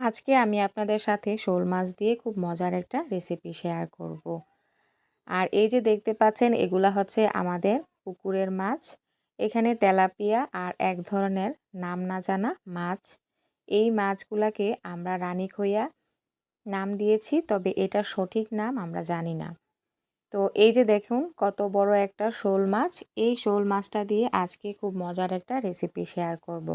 আজকে আমি আপনাদের সাথে শোল মাছ দিয়ে খুব মজার একটা রেসিপি শেয়ার করব। আর এই যে দেখতে পাচ্ছেন, এগুলা হচ্ছে আমাদের পুকুরের মাছ এখানে তেলাপিয়া আর এক ধরনের নাম না জানা মাছ এই মাছগুলাকে আমরা রানী খইয়া নাম দিয়েছি, তবে এটা সঠিক নাম আমরা জানি না তো এই যে দেখুন, কত বড় একটা শোল মাছ এই শোল মাছটা দিয়ে আজকে খুব মজার একটা রেসিপি শেয়ার করব।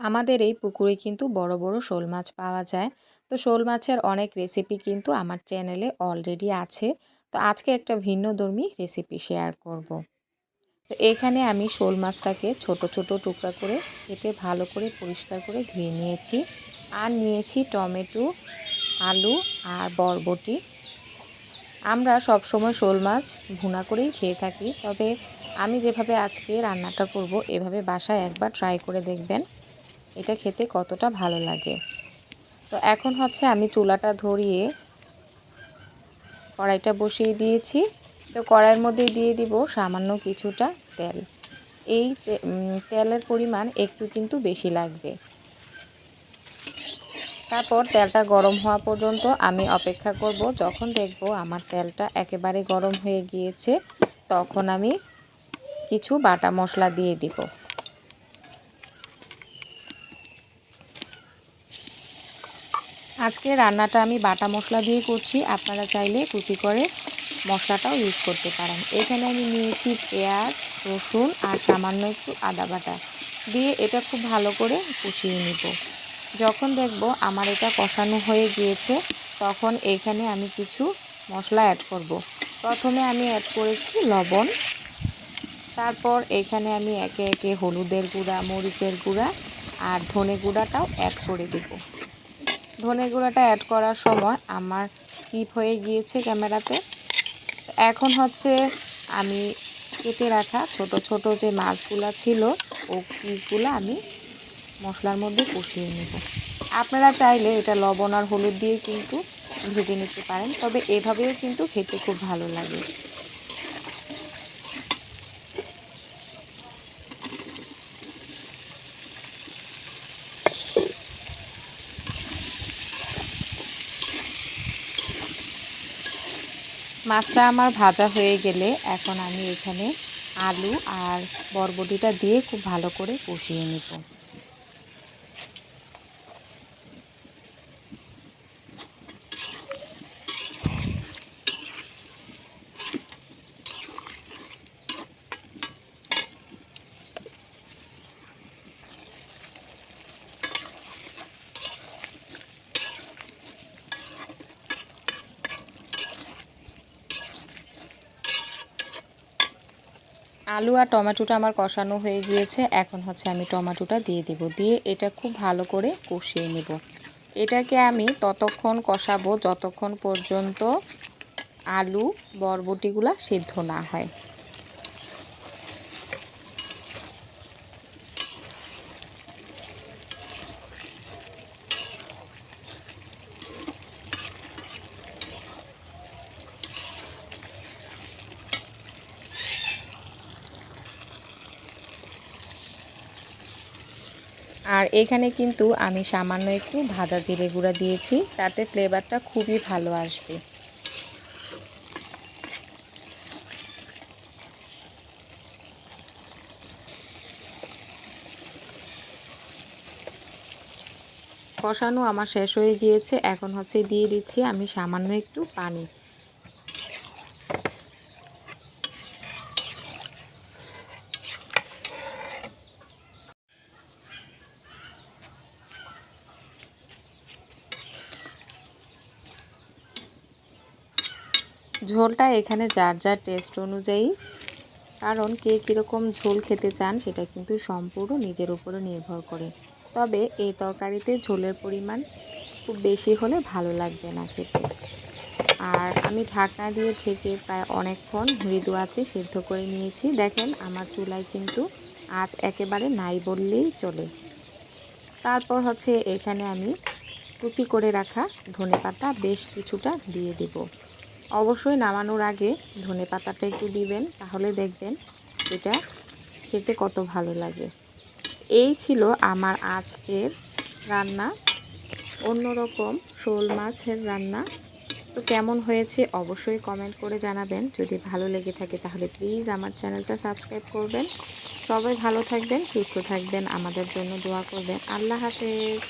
আমাদের এই পুকুরে কিন্তু বড় বড় শোল মাছ পাওয়া যায়। তো শোল মাছের অনেক রেসিপি কিন্তু আমার চ্যানেলে অলরেডি আছে। তো আজকে একটা ভিন্ন ধর্মী রেসিপি শেয়ার করব। তো এখানে আমি শোল মাছটাকে ছোট ছোট টুকরা করে কেটে ভালো করে পরিষ্কার করে ধুয়ে নিয়েছি। আর নিয়েছি টমেটো, আলু আর বরবটি। আমরা সব সময় শোল মাছ ভুনা করেই খেয়ে থাকি। তবে আমি যেভাবে আজকে রান্নাটা করব, এভাবে বাসায় একবার ট্রাই করে দেখবেন। এটা খেতে কতটা ভালো লাগে। তো এখন হচ্ছে আমি চুলাটা ধরিয়ে কড়াইটা বসিয়ে দিয়েছি। তো কড়াইয়ের মধ্যে দিয়ে দিব সামান্য কিছুটা তেল। এই তেলের পরিমাণ একটু কিন্তু বেশি লাগবে। তারপর তেলটা গরম হওয়া পর্যন্ত আমি অপেক্ষা করব। যখন দেখব আমার তেলটা একেবারে গরম হয়ে গিয়েছে, তখন আমি কিছু বাটা মশলা দিয়ে দিব। আজকে রান্নাটা আমি বাটা মশলা দিয়ে করছি। আপনারা চাইলে কুচি করে মশলাটাও ইউজ করতে পারেন। এখানে আমি নিয়েছি পেঁয়াজ, রসুন আর সামান্য একটু আদা বাটা। দিয়ে এটা খুব ভালো করে কষিয়ে নিব। যখন দেখব আমার এটা কষানো হয়ে গিয়েছে, তখন এখানে আমি কিছু মশলা অ্যাড করব। প্রথমে আমি অ্যাড করেছি লবণ। তারপর এখানে আমি একে একে হলুদের গুঁড়া, মরিচের গুঁড়া আর ধনে গুঁড়াটাও অ্যাড করে দেবো। ধনে গুঁড়াটা অ্যাড করার সময় আমার স্কিপ হয়ে গিয়েছে ক্যামেরাতে। এখন হচ্ছে আমি কেটে রাখা ছোট ছোট যে মাছগুলো ছিল, ও পিসগুলো আমি মশলার মধ্যে কষিয়ে নেব। আপনারা চাইলে এটা লবণ আর হলুদ দিয়ে কিন্তু ভেজে নিতে পারেন, তবে এভাবেও কিন্তু খেতে খুব ভালো লাগে। মাছটা আমার ভাজা হয়ে গেলে এখন আমি এখানে আলু আর বরবটিটা দিয়ে খুব ভালো করে কষিয়ে নেব। আলু আর টমেটোটা আমার কষানো হয়ে গিয়েছে। এখন হচ্ছে আমি টমেটোটা দিয়ে দেব। দিয়ে এটা খুব ভালো করে কষিয়ে নেব। এটাকে আমি ততক্ষণ কষাবো যতক্ষণ পর্যন্ত আলু, বরবটিগুলা সিদ্ধ না হয়। আর এখানে কিন্তু আমি সামান্য একটু ভাজা জিরে গুঁড়া দিয়েছি, তাতে ফ্লেভারটা খুবই ভালো আসবে। কষানো আমার শেষ হয়ে গিয়েছে, এখন হচ্ছে দিয়ে দিচ্ছি আমি সামান্য একটু পানি। ঝোলটা এখানে যার যার টেস্ট অনুযায়ী। কারণ কে কীরকম ঝোল খেতে চান সেটা কিন্তু সম্পূর্ণ নিজের উপরে নির্ভর করে। তবে এই তরকারিতে ঝোলের পরিমাণ খুব বেশি হলে ভালো লাগবে না খেতে। আর আমি ঢাকনা দিয়ে ঢেকে প্রায় অনেকক্ষণ মৃদু আছে সিদ্ধ করে নিয়েছি। দেখেন আমার চুলায় কিন্তু আজ একেবারে নাই বললেই চলে। তারপর হচ্ছে এখানে আমি কুচি করে রাখা ধনে পাতা বেশ কিছুটা দিয়ে দেব। অবশ্যই নামানোর আগে ধনে পাতাটা একটু দিবেন, তাহলে দেখবেন এটা খেতে কত ভালো লাগে। এই ছিল আমার আজকের রান্না, অন্যরকম শোল মাছের রান্না। তো কেমন হয়েছে অবশ্যই কমেন্ট করে জানাবেন। যদি ভালো লেগে থাকে তাহলে প্লিজ আমার চ্যানেলটা সাবস্ক্রাইব করবেন। সবাই ভালো থাকবেন, সুস্থ থাকবেন, আমাদের জন্য দোয়া করবেন। আল্লাহ হাফেজ।